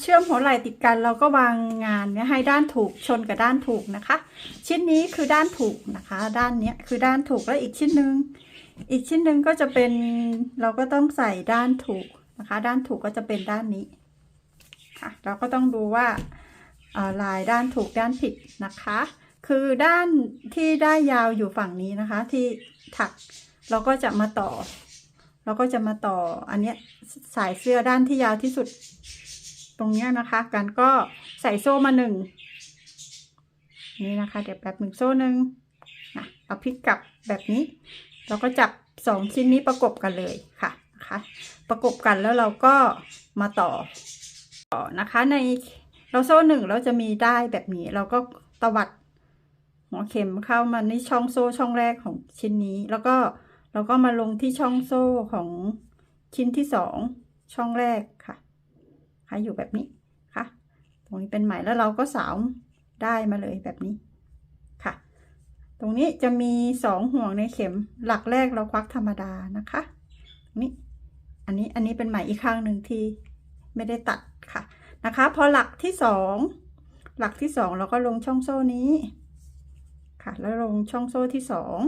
เชื่อมหัวไหล่ติดกันเราก็วางงานเนี่ยให้ด้านถูกชนกับด้านถูกนะคะ ชิ้นนี้คือด้านถูกนะคะ ด้านเนี้ยคือด้านถูกแล้วอีกชิ้นหนึ่งอีกชิ้นหนึ่งก็จะเป็นเราก็ต้องใส่ด้านถูกนะคะ ด้านถูกก็จะเป็นด้านนี้ค่ะเราก็ต้องดูว่าลายด้านถูกด้านผิดนะคะ คือด้านที่ได้ยาวอยู่ฝั่งนี้นะคะ ที่ถักเราก็จะมาต่อ เราก็จะมาต่ออันเนี้ยสายเสื้อด้านที่ยาวที่สุด ตรงเนี้ยนะคะ กันก็ใส่โซ่มาหนึ่งนี่นะคะ เดี๋ยวแบบหนึ่งโซ่หนึ่งนะเอาพลิกกลับแบบนี้ เราก็จับสองชิ้นนี้ประกบกันเลยค่ะนะคะ ประกบกันแล้วเราก็มาต่อต่อนะคะในเราโซ่หนึ่งเราจะมีได้แบบนี้ เราก็ตวัดหัวเข็มเข้ามาในช่องโซ่ช่องแรกของชิ้นนี้ แล้วก็เราก็มาลงที่ช่องโซ่ของชิ้นที่สองช่องแรกค่ะ คะอยู่แบบนี้ค่ะตรงนี้เป็นไหมแล้วเราก็สาวได้มาเลยแบบนี้ค่ะ ตรงนี้จะมีสองห่วงในเข็มหลักแรกเราควักธรรมดานะคะนี่อันนี้อันนี้เป็นไหมอีกข้างหนึ่งที่ไม่ได้ตัดค่ะนะคะพอหลักที่สองหลักที่สองเราก็ลงช่องโซ่นี้ค่ะ แล้วลงช่องโซ่ที่สอง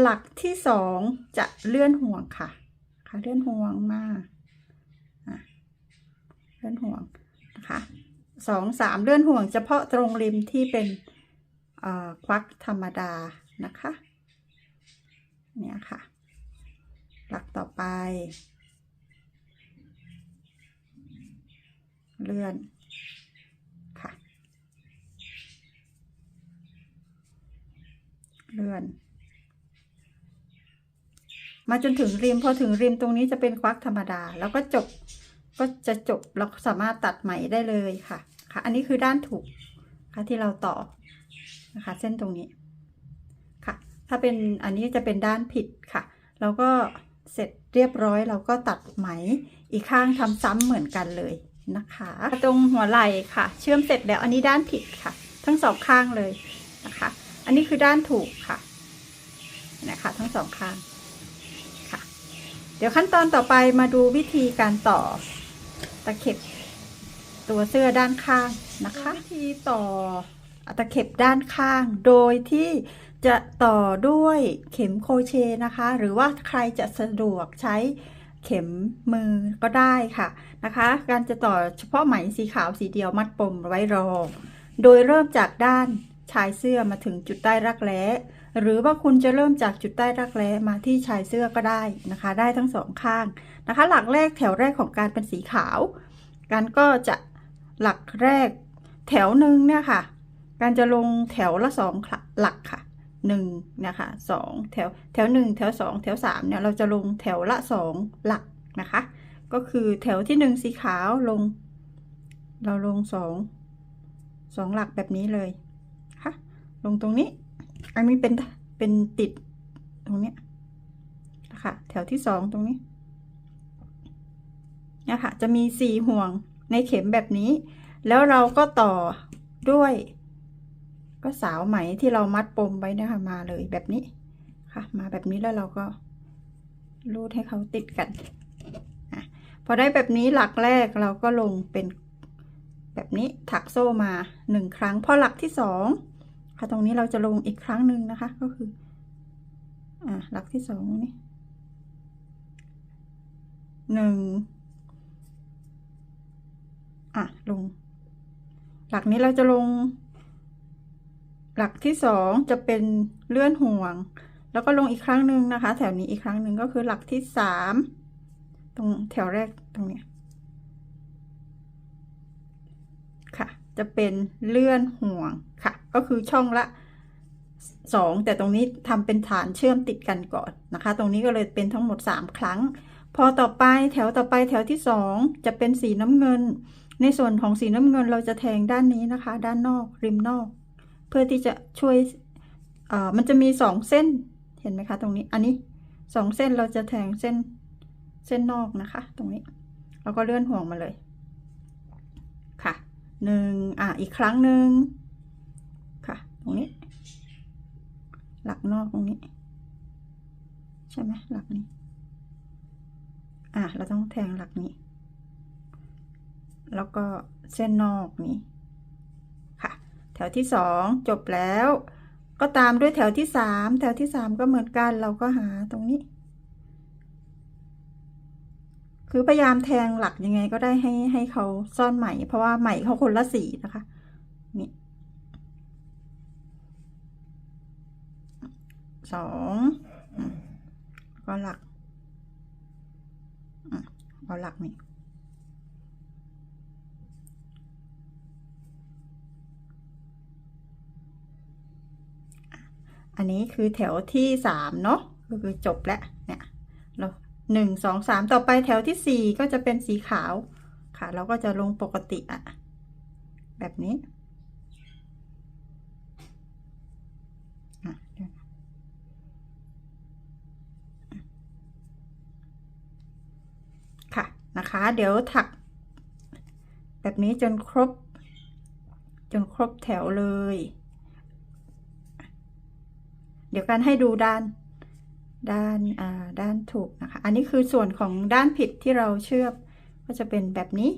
หลักที่สองจะเลื่อนห่วงค่ะ ค่ะเลื่อนห่วงมา เลื่อนห่วงนะคะสองสามเลื่อนห่วงเฉพาะตรงริมที่เป็นควักธรรมดานะคะเนี่ยค่ะ หลักต่อไป เลื่อนค่ะ เลื่อน มาจนถึงริมพอถึงริมตรงนี้จะเป็นควักธรรมดา แล้วก็จบ ก็จะจบเราสามารถตัดไหมได้เลยค่ะค่ะ อันนี้คือด้านถูกค่ะที่เราต่อนะคะ เส้นตรงนี้ค่ะ ถ้าเป็นอันนี้จะเป็นด้านผิดค่ะเราก็เสร็จเรียบร้อยเราก็ตัดไหมอีกข้างทำซ้ำเหมือนกันเลยนะคะ ตรงหัวไหล่ค่ะ เชื่อมเสร็จแล้วอันนี้ด้านผิดค่ะ ทั้งสองข้างเลยนะคะ อันนี้คือด้านถูกค่ะนะคะทั้งสองข้างค่ะ เดี๋ยวขั้นตอนต่อไปมาดูวิธีการต่อ ตะเข็บตัวเสื้อด้านข้างนะคะวิธีต่อตะเข็บด้านข้าง โดยที่จะต่อด้วยเข็มโครเชต์นะคะ หรือว่าใครจะสะดวกใช้เข็มมือก็ได้ค่ะนะคะ การจะต่อเฉพาะไหมสีขาวสีเดียวมัดปมไว้รองโดยเริ่มจากด้านชายเสื้อมาถึงจุดใต้รักแร้ หรือว่าคุณจะเริ่มจากจุดใต้รักแร้มาที่ชายเสื้อก็ได้นะคะ ได้ทั้งสองข้างนะคะ หลักแรกแถวแรกของการเป็นสีขาว การก็จะหลักแรกแถวหนึ่งเนี่ยค่ะ การจะลงแถวละสองหลักค่ะหนึ่งนะคะสองแถวแถวหนึ่งแถวสองแถวสามเนี่ยเราจะลงแถวละสองหลักนะคะ ก็คือแถวที่หนึ่งสีขาวลง เราลงสองสองหลักแบบนี้เลยค่ะลงตรงนี้ อันนี้เป็นเป็นติดตรงเนี้ยนะคะแถวที่สองตรงนี้เนี่ยค่ะจะมีสี่ห่วงในเข็มแบบนี้ แล้วเราก็ต่อด้วย ก็สาวไหมที่เรามัดปมไว้นะคะมาเลยแบบนี้ค่ะ มาแบบนี้แล้วเราก็รูดให้เขาติดกันอพอได้แบบนี้หลักแรกเราก็ลงเป็นแบบนี้ถักโซ่มาหนึ่งครั้ง พอหลักที่สอง ค่ะตรงนี้เราจะลงอีกครั้งหนึ่งนะคะ ก็คือ อ่าหลักที่สองนี่หนึ่งอะลง หลักนี้เราจะลง หลักที่สองจะเป็นเลื่อนห่วง แล้วก็ลงอีกครั้งหนึ่งนะคะ แถวนี้อีกครั้งหนึ่งก็คือหลักที่สามตรงแถวแรกตรงเนี้ยค่ะ จะเป็นเลื่อนห่วงค่ะ ก็คือช่องละสองแต่ตรงนี้ทำเป็นฐานเชื่อมติดกันก่อนนะคะ ตรงนี้ก็เลยเป็นทั้งหมดสามครั้ง พอต่อไปแถวต่อไปแถวที่สองจะเป็นสีน้ำเงิน ในส่วนของสีน้ำเงินเราจะแทงด้านนี้นะคะ ด้านนอกริมนอก เพื่อที่จะช่วยมันจะมีสองเส้นเห็นไหมคะตรงนี้อันนี้สองเส้นเราจะแทงเส้นเส้นนอกนะคะ ตรงนี้เราก็เลื่อนห่วงมาเลย ค่ะหนึ่งอะอีกครั้งหนึ่งค่ะ ตรงนี้ หลัก นอกตรงนี้ ใช่ไหมหลักนี้ อะเราต้องแทงหลักนี้ แล้วก็เส้นนอกนี้ค่ะ แถวที่สองจบแล้ว ก็ตามด้วยแถวที่สามแถวที่สามก็เหมือนกันเราก็หาตรงนี้ คือพยายามแทงหลักยังไงก็ได้ให้ให้เขาซ่อนไหมเพราะว่าไหมเขาคนละสีนะคะนี่ สองก็หลักเอาหลักนี่อันนี้คือแถวที่สามเนาะก็คือจบแล้วเนี่ยเราหนึ่งสองสามต่อไปแถวที่สี่ก็จะเป็นสีขาวค่ะ เราก็จะลงปกติอะแบบนี้อะเดี๋ยวนะค่ะนะคะ เดี๋ยวถัก แบบนี้จนครบ จนครบแถวเลย เดี๋ยวกันให้ดูด้านด้านอ่าด้านถูกนะคะ อันนี้คือส่วนของด้านผิดที่เราเชื่อมก็จะเป็นแบบนี้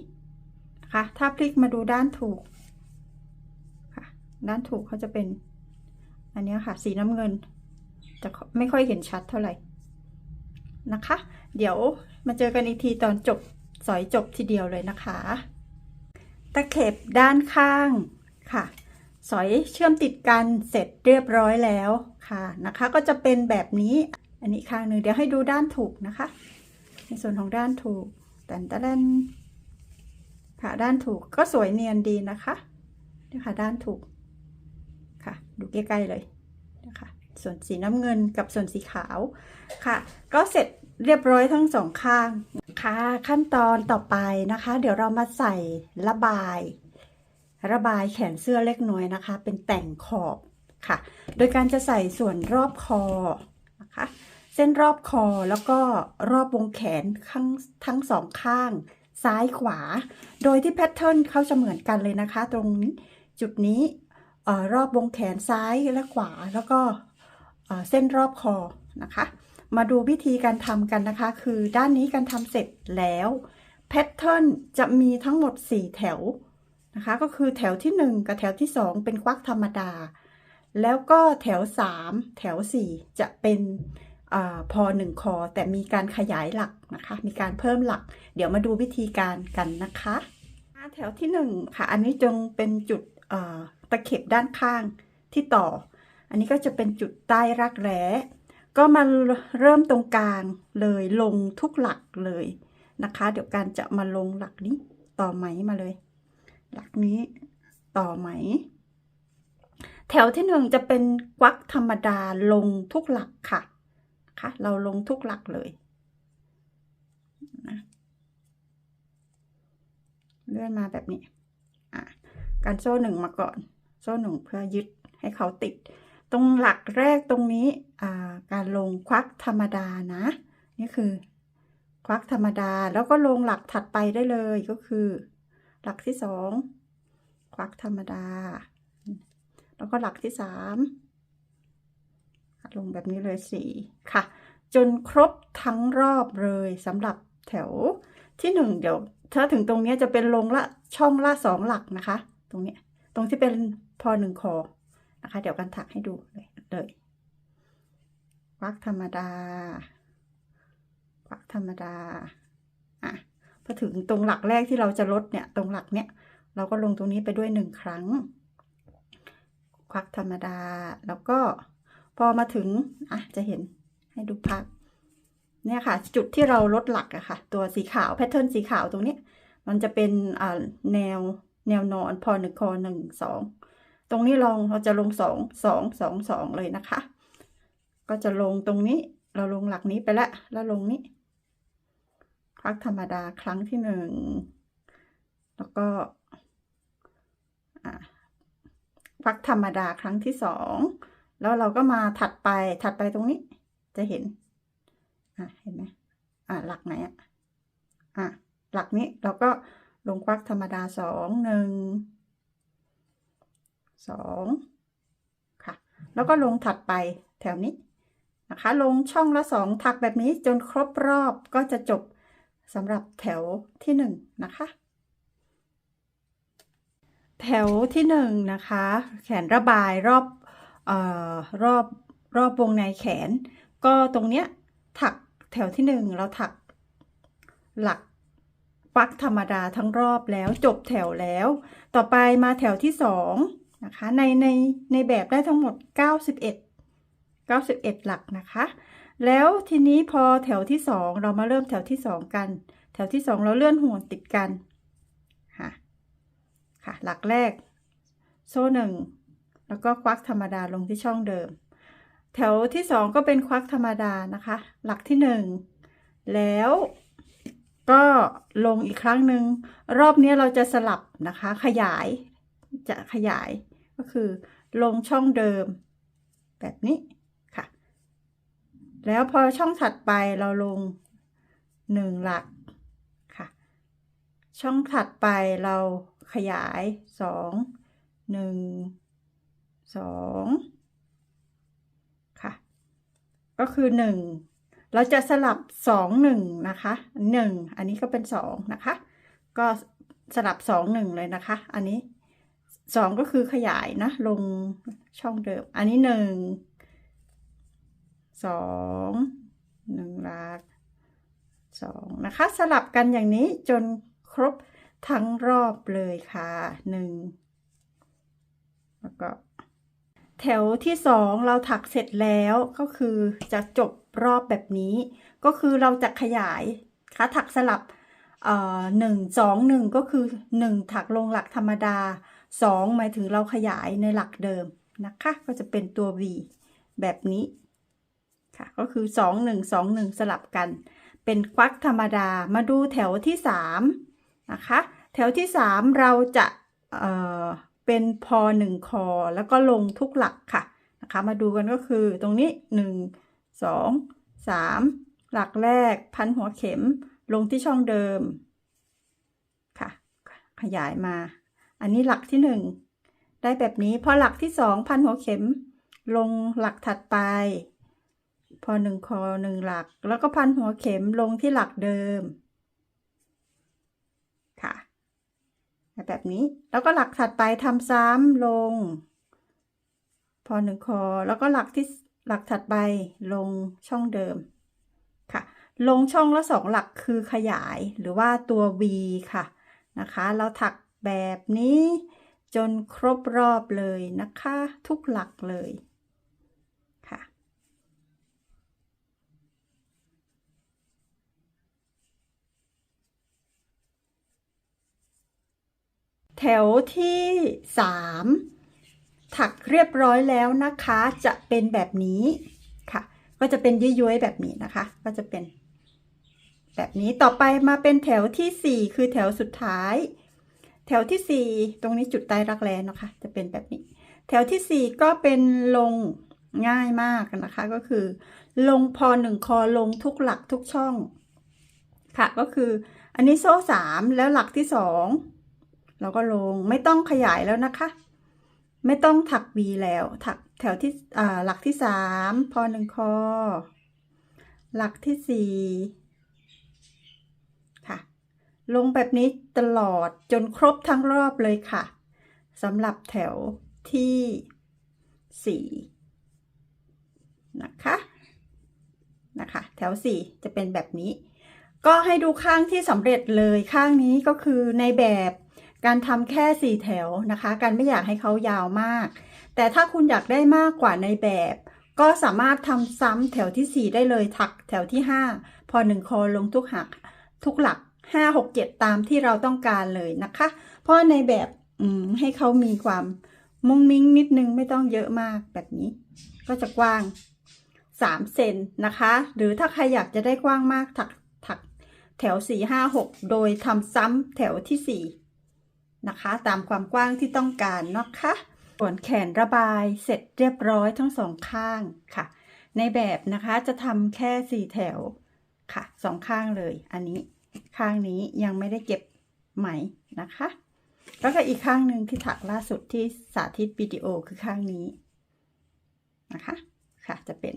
นะคะถ้าพลิกมาดูด้านถูกค่ะด้านถูกเขาจะเป็น อันนี้ค่ะสีน้ำเงินจะไม่ค่อยเห็นชัดเท่าไหร่นะคะ เดี๋ยวมาเจอกันอีกทีตอนจบ สอยจบทีเดียวเลยนะคะ ตะเข็บด้านข้างค่ะ สอยเชื่อมติดกันเสร็จเรียบร้อยแล้วค่ะนะคะ ก็จะเป็นแบบนี้อันนี้ข้างหนึ่งเดี๋ยวให้ดูด้านถูกนะคะ ในส่วนของด้านถูกแต่นตะเล่นค่ะด้านถูกก็สวยเนียนดีนะคะนี่ค่ะด้านถูกค่ะ ดูใกล้ๆเลยนะคะส่วนสีน้ำเงินกับส่วนสีขาวค่ะ ก็เสร็จเรียบร้อยทั้งสองข้าง ค่ะ ขั้นตอนต่อไปนะคะ เดี๋ยวเรามาใส่ระบาย ระบายแขนเสื้อเล็กน้อยนะคะ เป็นแต่งขอบค่ะ โดยการจะใส่ส่วนรอบคอนะคะ เส้นรอบคอแล้วก็รอบวงแขนข้างทั้งสองข้าง ซ้ายขวา โดยที่แพทเทิร์นเขาจะเหมือนกันเลยนะคะ ตรงนี้จุดนี้ออรอบวงแขนซ้ายและขวา แล้วก็เอ่อเส้นรอบคอนะคะ มาดูวิธีการทำกันนะคะ คือด้านนี้การทำเสร็จแล้วแพทเทิร์นจะมีทั้งหมด 4 แถวนะคะ ก็คือแถวที่ 1 กับแถวที่ 2 เป็นควักธรรมดา แล้วก็แถว 3 แถว 4 จะเป็นอพอหนึ่งคอ แต่มีการขยายหลักนะคะ มีการเพิ่มหลัก เดี๋ยวมาดูวิธีการกันนะคะแถวที่ 1 ค่ะ อันนี้จงเป็นจุดตะเข็บด้านข้างที่ต่อ อันนี้ก็จะเป็นจุดใต้รักแร้ ก็มาเริ่มตรงกลางเลยลงทุกหลักเลยนะคะ เดี๋ยวการจะมาลงหลักนี้ต่อไหมมาเลย หลักนี้ต่อไหม แถวที่หนึ่งจะเป็นควักธรรมดาลงทุกหลักค่ะค่ะเราลงทุกหลักเลยนะเลื่อนมาแบบนี้ อะ การโซ่หนึ่งมาก่อน โซ่หนึ่งเพื่อยึดให้เขาติด ตรงหลักแรกตรงนี้การลงควักธรรมดานะ นี่คือ ควักธรรมดาแล้วก็ลงหลักถัดไปได้เลยก็คือ หลักที่สองควักธรรมดา แล้วก็หลักที่สามลงแบบนี้เลยสี่ค่ะ จนครบทั้งรอบเลยสำหรับแถวที่หนึ่งเดี๋ยวถ้าถึงตรงนี้จะเป็นลงละช่องละสองหลักนะคะ ตรงนี้ตรงที่เป็นพอหนึ่งคอ นะคะ เดี๋ยวกันถักให้ดูเลยเลยควักธรรมดาควักธรรมดา อะพอถึงตรงหลักแรกที่เราจะลดเนี่ย ตรงหลักเนี่ย เราก็ลงตรงนี้ไปด้วยหนึ่งครั้ง ควักธรรมดา แล้วก็พอมาถึง อะ จะเห็นให้ดูภาพเนี่ยค่ะ จุดที่เราลดหลักอะค่ะ ตัวสีขาวแพทเทิร์นสีขาวตรงนี้ มันจะเป็นอ่าแนวแนวนอนพอหนึ่งคอหนึ่งสอง ตรงนี้ลองเราจะลงสองสองสองสองเลยนะคะ ก็จะลงตรงนี้เราลงหลักนี้ไปแล้วแล้วลงนี้ควักธรรมดาครั้งที่หนึ่งแล้วก็ควักธรรมดาครั้งที่สองแล้วเราก็มาถัดไปถัดไปตรงนี้ จะเห็นอะเห็นไหมอะหลักไหนอะอะหลักนี้เราก็ลงควักธรรมดาสองหนึ่ง สองค่ะ แล้วก็ลงถัดไปแถวนี้นะคะ ลงช่องละสองถักแบบนี้จนครบรอบก็จะจบสำหรับแถวที่หนึ่งนะคะ แถวที่หนึ่งนะคะ แขนระบายรอบออรอบรอบวงในแขน ก็ตรงเนี้ยถักแถวที่หนึ่งเราถักหลักปักธรรมดาทั้งรอบแล้วจบแถวแล้ว ต่อไปมาแถวที่สอง นะคะในในในแบบได้ทั้งหมด 91 91 หลักนะคะ แล้วทีนี้พอแถวที่สองเรามาเริ่มแถวที่สองกัน แถวที่สองเราเลื่อนห่วงติดกันค่ะค่ะหลักแรก โซ่หนึ่งแล้วก็ควักธรรมดาลงที่ช่องเดิม แถวที่สองก็เป็นควักธรรมดานะคะ หลักที่หนึ่งแล้วก็ลงอีกครั้งหนึ่งรอบนี้เราจะสลับนะคะ ขยายจะขยาย ก็คือลงช่องเดิม แบบนี้ค่ะ แล้วพอช่องถัดไปเราลงหนึ่งหลักค่ะ ช่องถัดไปเราขยายสองหนึ่งสองค่ะ ก็คือหนึ่งเราจะสลับสองหนึ่งนะคะหนึ่งอันนี้ก็เป็นสองนะคะ ก็สลับสองหนึ่งเลยนะคะ อันนี้ สองก็คือขยายนะ ลงช่องเดิม อันนี้หนึ่งสองหนึ่งหลักสองนะคะ สลับกันอย่างนี้จนครบทั้งรอบเลยค่ะหนึ่งแล้วก็แถวที่สองเราถักเสร็จแล้วก็คือจะจบรอบแบบนี้ ก็คือเราจะขยายคะถักสลับหนึ่งสองหนึ่งก็คือหนึ่งถักลงหลักธรรมดา สองหมายถึงเราขยายในหลักเดิมนะคะ ก็จะเป็นตัว V แบบนี้ค่ะ ก็คือสองหนึ่งสองหนึ่งสลับกัน เป็นควักธรรมดา มาดูแถวที่สามนะคะ แถวที่สามเราจะเออเป็นพอหนึ่งคอ แล้วก็ลงทุกหลักค่ะนะคะ มาดูกันก็คือตรงนี้หนึ่งสองสามหลักแรกพันหัวเข็มลงที่ช่องเดิมค่ะ ขยายมา อันนี้หลักที่หนึ่งได้แบบนี้พอหลักที่สองพันหัวเข็ม ลงหลักถัดไป พอหนึ่งคอหนึ่งหลัก แล้วก็พันหัวเข็มลงที่หลักเดิม ค่ะแบบนี้แล้วก็หลักถัดไปทำซ้ำลง พอหนึ่งคอแล้วก็หลักที่หลักถัดไปลงช่องเดิมค่ะ ลงช่องละสองหลักคือขยายหรือว่าตัว V ค่ะนะคะ เราถัก แบบนี้ จนครบรอบเลยนะคะ ทุกหลักเลยค่ะ แถวที่สามถักเรียบร้อยแล้วนะคะ จะเป็นแบบนี้ค่ะ ก็จะเป็นย้อยๆแบบนี้นะคะ ก็จะเป็นแบบนี้ต่อไปมาเป็นแถวที่สี่คือแถวสุดท้าย แถวที่สี่ตรงนี้จุดใต้รักแร้นะคะ จะเป็นแบบนี้ แถวที่สี่ก็เป็นลงง่ายมากนะคะ ก็คือ ลงพอหนึ่งคอลงทุกหลักทุกช่อง ค่ะก็คือ อันนี้โซ่สามแล้วหลักที่สองเราก็ลงไม่ต้องขยายแล้วนะคะ ไม่ต้องถัก V แล้วถักแถวที่อ่าหลักที่สามพอหนึ่งคอ หลักที่สี่ ลงแบบนี้ตลอดจนครบทั้งรอบเลยค่ะสำหรับแถวที่สี่นะคะ นะคะ แถวสี่จะเป็นแบบนี้ ก็ให้ดูข้างที่สำเร็จเลยข้างนี้ก็คือในแบบการทำแค่สี่แถวนะคะ การไม่อยากให้เขายาวมาก แต่ถ้าคุณอยากได้มากกว่าในแบบ ก็สามารถทำซ้ำแถวที่สี่ได้เลยถักแถวที่ห้าพอหนึ่งคอลงทุกหักทุกหลัก ห้าหกเจ็ดตามที่เราต้องการเลยนะคะ เพราะในแบบให้เขามีความมุ้งมิ้งนิดนึงไม่ต้องเยอะมากแบบนี้ ก็จะกว้างสามเซนนะคะ หรือถ้าใครอยากจะได้กว้างมากถักถักแถวสี่ห้าหกโดยทำซ้ำแถวที่สี่นะคะ ตามความกว้างที่ต้องการนะคะส่วนแขนระบายเสร็จเรียบร้อยทั้งสองข้างค่ะ ในแบบนะคะจะทำแค่สี่แถวค่ะสองข้างเลยอันนี้ ข้างนี้ยังไม่ได้เก็บไหมนะคะ แล้วก็อีกข้างหนึ่งที่ถักล่าสุดที่สาธิตวิดีโอคือข้างนี้นะคะ ค่ะจะเป็น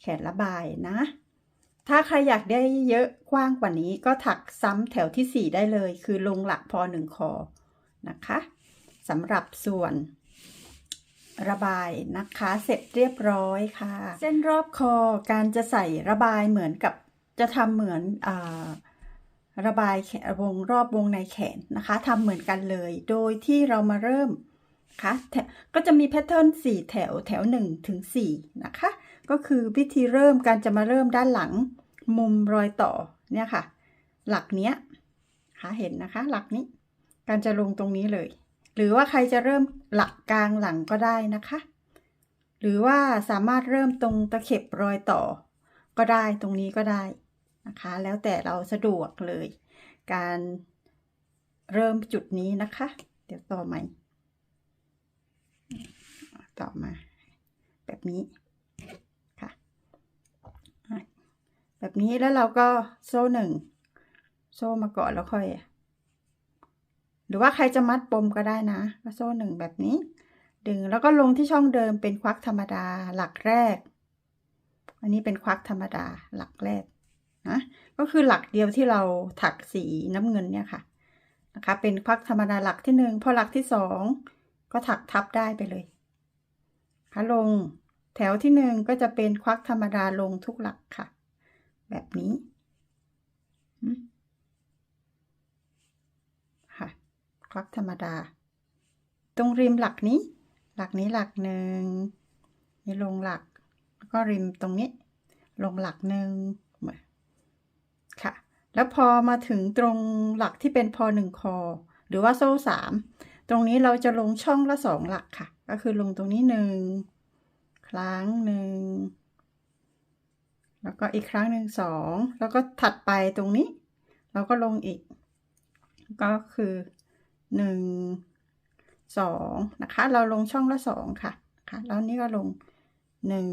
แขนระบายนะ ถ้าใครอยากได้เยอะกว้างกว่านี้ก็ถักซ้ำแถวที่ 4 ได้เลย คือลงหลักพอหนึ่งคอนะคะสำหรับส่วนระบายนะคะเสร็จเรียบร้อยค่ะ เส้นรอบคอการจะใส่ระบายเหมือนกับ จะทำเหมือนอระบายวงรอบวงในแขนนะคะทำเหมือนกันเลย โดยที่เรามาเริ่มนะคะก็จะมีแพทเทิร์น4 แถวแถว 1 ถึง 4 นะคะ ก็คือวิธีเริ่มการจะมาเริ่มด้านหลังมุมรอยต่อเนี่ยค่ะ หลักเนี้ยค่ะเห็นนะคะ หลักนี้ การจะลงตรงนี้เลย หรือว่าใครจะเริ่มหลักกลางหลังก็ได้นะคะ หรือว่าสามารถเริ่มตรงตะเข็บรอยต่อ ก็ได้ตรงนี้ก็ได้ นะคะ แล้วแต่เราสะดวกเลย การเริ่มจุดนี้นะคะ เดี๋ยวต่อใหม่ ต่อมา แบบนี้ค่ะ แบบนี้แล้วเราก็โซ่หนึ่ง โซ่มาก่อนแล้วค่อย หรือว่าใครจะมัดปมก็ได้นะก็โซ่หนึ่งแบบนี้ ดึงแล้วก็ลงที่ช่องเดิมเป็นควักธรรมดาหลักแรก อันนี้เป็นควักธรรมดาหลักแรก นะก็คือหลักเดียวที่เราถักสีน้ำเงินเนี่ยค่ะนะคะเป็นควักธรรมดาหลักที่หนึ่งพอหลักที่สองก็ถักทับได้ไปเลยค่ะลงแถวที่หนึ่งก็จะเป็นควักธรรมดาลงทุกหลักค่ะ แบบนี้ค่ะควักธรรมดา ตรงริมหลักนี้ หลักนี้หลักหนึ่งนี่ลงหลักแล้วก็ริมตรงนี้ ลงหลักหนึ่ง แล้วพอมาถึงตรงหลักที่เป็นพอหนึ่งคอ หรือว่าโซ่สามตรงนี้เราจะลงช่องละสองหลักค่ะ ก็คือลงตรงนี้หนึ่งครั้งหนึ่งแล้วก็อีกครั้งหนึ่งสองแล้วก็ถัดไปตรงนี้ เราก็ลงอีก ก็คือหนึ่งสองนะคะ เราลงช่องละสองค่ะนะคะแล้วนี่ก็ลงหนึ่ง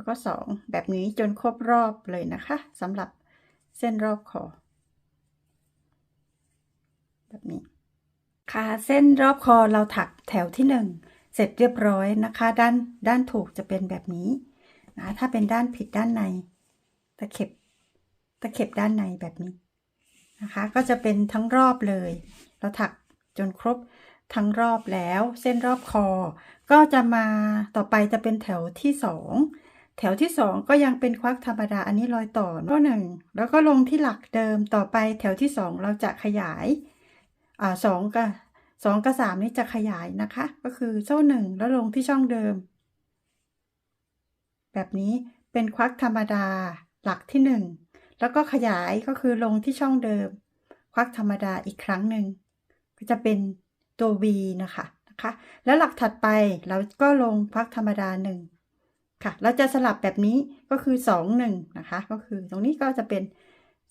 แล้วก็สองแบบนี้จนครบรอบเลยนะคะสำหรับเส้นรอบคอแบบนี้ ค่ะเส้นรอบคอเราถักแถวที่หนึ่งเสร็จเรียบร้อยนะคะ ด้านด้านถูกจะเป็นแบบนี้นะถ้าเป็นด้านผิดด้านใน ตะเข็บตะเข็บด้านในแบบนี้นะคะ ก็จะเป็นทั้งรอบเลย เราถักจนครบทั้งรอบแล้ว เส้นรอบคอ ก็จะมาต่อไปจะเป็นแถวที่สอง แถวที่สองก็ยังเป็นควักธรรมดาอันนี้รอยต่อก็หนึ่งแล้วก็ลงที่หลักเดิมต่อไปแถวที่สองเราจะขยายอ่าสองกับสองกับสามนี่จะขยายนะคะ ก็คือโซ่หนึ่งแล้วลงที่ช่องเดิม แบบนี้เป็นควักธรรมดาหลักที่หนึ่งแล้วก็ขยายก็คือลงที่ช่องเดิม ควักธรรมดาอีกครั้งหนึ่งก็จะเป็นตัว V นะคะนะคะ แล้วหลักถัดไปเราก็ลงควักธรรมดาหนึ่ง ค่ะ เราจะสลับแบบนี้ก็คือสองหนึ่งนะคะ ก็คือตรงนี้ก็จะเป็น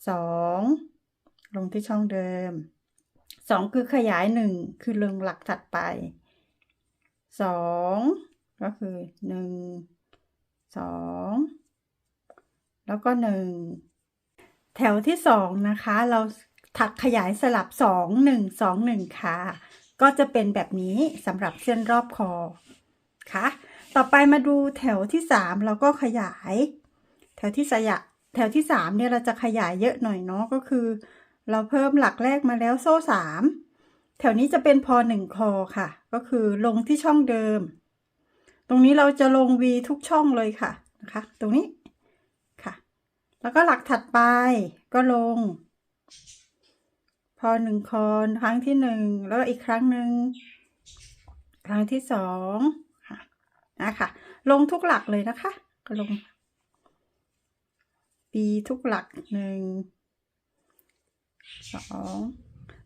สองลงที่ช่องเดิมสองคือขยายหนึ่งคือลงหลักถัดไปสองก็คือหนึ่งสองแล้วก็หนึ่งแถวที่สองนะคะ เราถักขยายสลับสองหนึ่งสองหนึ่งค่ะ ก็จะเป็นแบบนี้สำหรับเส้นรอบคอค่ะ ต่อไปมาดูแถวที่สามเราก็ขยาย แถวที่สยะแถวที่สามเนี่ยเราจะขยายเยอะหน่อยเนาะก็คือ เราเพิ่มหลักแรกมาแล้วโซ่สามแถวนี้จะเป็นพอหนึ่งคอค่ะ ก็คือลงที่ช่องเดิม ตรงนี้เราจะลง V ทุกช่องเลยค่ะนะคะ ตรงนี้ค่ะ แล้วก็หลักถัดไปก็ลง พอหนึ่งคอนครั้งที่หนึ่งแล้วอีกครั้งหนึ่งครั้งที่สอง นะคะ ลงทุกหลักเลยนะคะ ก็ลง B ทุกหลักหนึ่งสอง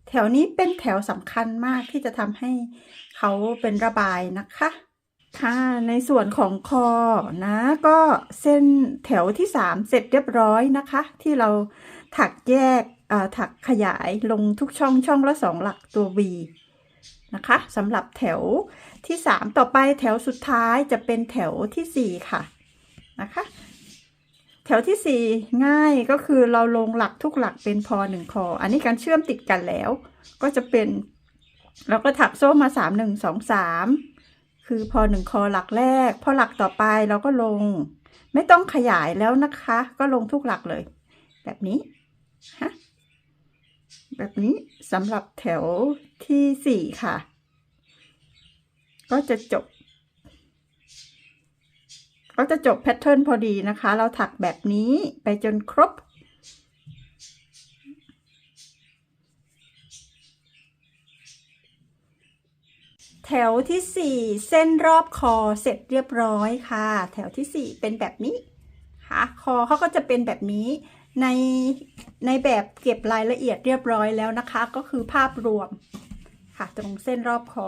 แถวนี้เป็นแถวสำคัญมากที่จะทำให้เขาเป็นระบายนะคะค่ะในส่วนของคอนะก็เส้นแถวที่สามเสร็จเรียบร้อยนะคะ ที่เราถักแยกถักขยายลงทุกช่องช่องละสองหลักตัว V นะคะสำหรับแถว ที่สามต่อไปแถวสุดท้ายจะเป็นแถวที่สี่ค่ะนะคะแถวที่สี่ง่ายก็คือเราลงหลักทุกหลักเป็นพอหนึ่งคอ อันนี้การเชื่อมติดกันแล้ว ก็จะเป็น เราก็ถักโซ่มาสามหนึ่งสองสามคือพอหนึ่งคอหลักแรก พอหลักต่อไปเราก็ลง ไม่ต้องขยายแล้วนะคะ ก็ลงทุกหลักเลย แบบนี้ฮะแบบนี้สำหรับแถวที่สี่ค่ะ ก็จะจบ ก็จะจบแพทเทิร์นพอดีนะคะ เราถักแบบนี้ไปจนครบ แถวที่สี่เส้นรอบคอเสร็จเรียบร้อยค่ะ แถวที่สี่เป็นแบบนี้ค่ะคอเขาก็จะเป็นแบบนี้ในในแบบเก็บรายละเอียดเรียบร้อยแล้วนะคะ ก็คือภาพรวมค่ะ ตรงเส้นรอบคอ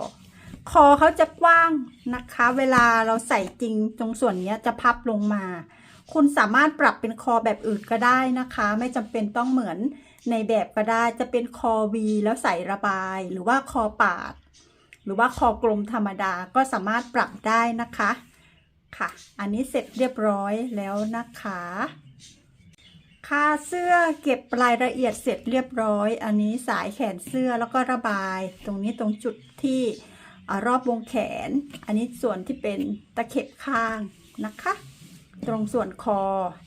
คอเขาจะกว้างนะคะ เวลาเราใส่จริงตรงส่วนนี้จะพับลงมา คุณสามารถปรับเป็นคอแบบอื่นก็ได้นะคะ ไม่จำเป็นต้องเหมือนในแบบก็ได้จะเป็นคอ V แล้วใส่ระบาย หรือว่าคอปาด หรือว่าคอกลมธรรมดาก็สามารถปรับได้นะคะค่ะ อันนี้เสร็จเรียบร้อยแล้วนะคะ ค่าเสื้อเก็บรายละเอียดเสร็จเรียบร้อย อันนี้สายแขนเสื้อแล้วก็ระบาย ตรงนี้ตรงจุดที่ รอบวงแขน อันนี้ส่วนที่เป็นตะเข็บข้างนะคะ ตรงส่วนคอ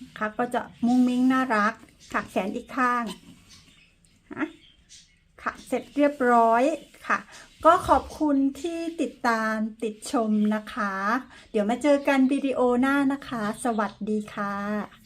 นะคะก็จะมุ้งมิ้งน่ารักค่ะแขนอีกข้างฮะค่ะเสร็จเรียบร้อยค่ะ ก็ขอบคุณที่ติดตามติดชมนะคะ เดี๋ยวมาเจอกันวิดีโอหน้านะคะ สวัสดีค่ะ